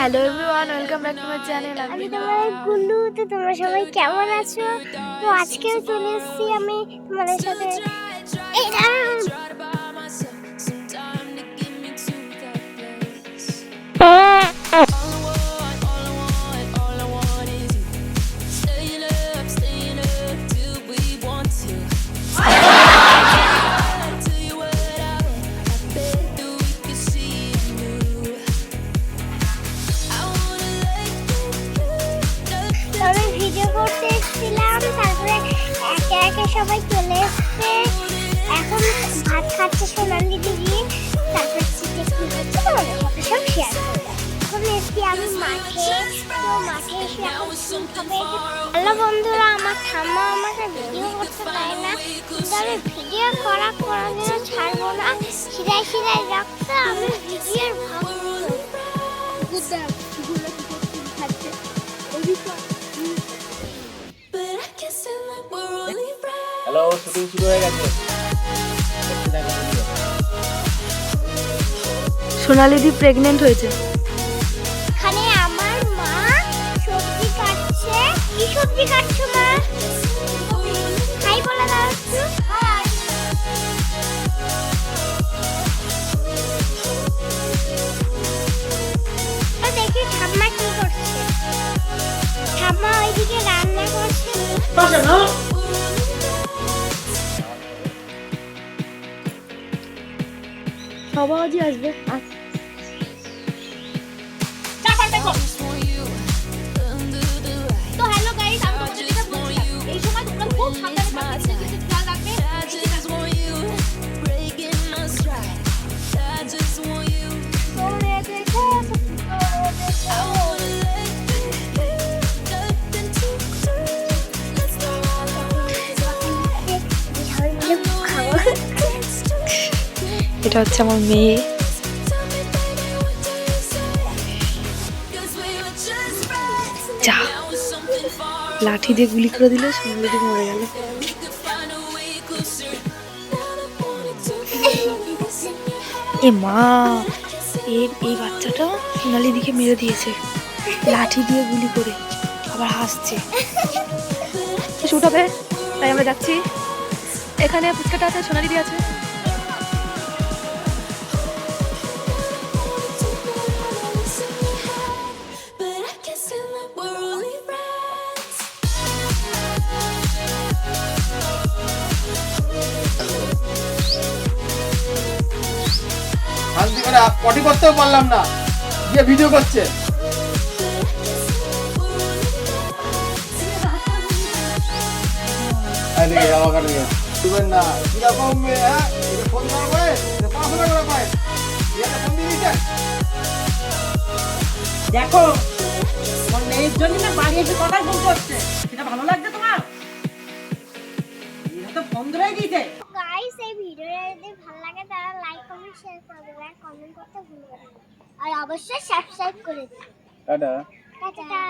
Hello everyone welcome back to my channel আমি তোমার গুলু তো তোমরা সবাই কেমন আছো? তো আজকেও চলে এসেছি আমি তোমাদের সাথে। এই দাঁড়াও। সবাই চলে এসছে এখন ভাত খাচ্ছে সোনালি দিদি তারপর চিঠি কি হচ্ছে তোমাদের সব শেয়ার এখন এসছি আমি মাঠে তো মাঠে এসে বন্ধুরা আমার ঠাম্মা আমাকে ভিডিও করতে দেয় না আমি ভিডিও করা কোনোদিনও ছাড়বো না সিধাই রাখতে আমি ভিডিওর ভাগ হ্যালো শুটিং শুরু হয়ে গেছে সোনালিদি প্রেগনেন্ট হয়েছে। এখানে আমার মা সবজি কাটছে। কি সবজি কাটছো মা? হাই বলে দাও একটু। দেখি ঠাম্মা কি করছে। ঠাম্মা ওইদিকে রান্না করছে। সবাই আসবে। এটা হচ্ছে আমার মেয়ে। যা। লাঠি দিয়ে গুলি করে দিলে সোনালিদি মরে গেল। এ মা এই বাচ্চাটা সোনালিদিকে মেরে দিয়েছে। লাঠি দিয়ে গুলি করে আবার হাসছে। এসে উঠাবে? তাই আমরা যাচ্ছি। এখানে ফুচকাটা আছে সোনালিদি আছে। শান্তি করে পটি করতেও পারলাম না। গিয়ে ভিডিও করছে। হ্যাঁ? দেখো মেয়ের জন্য না বাড়ি এসে কথাই ফোন করছে সেটা ভালো লাগছে তোমার? শেয়ার আর কমেন্ট করতে ভুলবেন না। আর অবশ্যই সাবস্ক্রাইব করে দিন। টাটা। টাটা।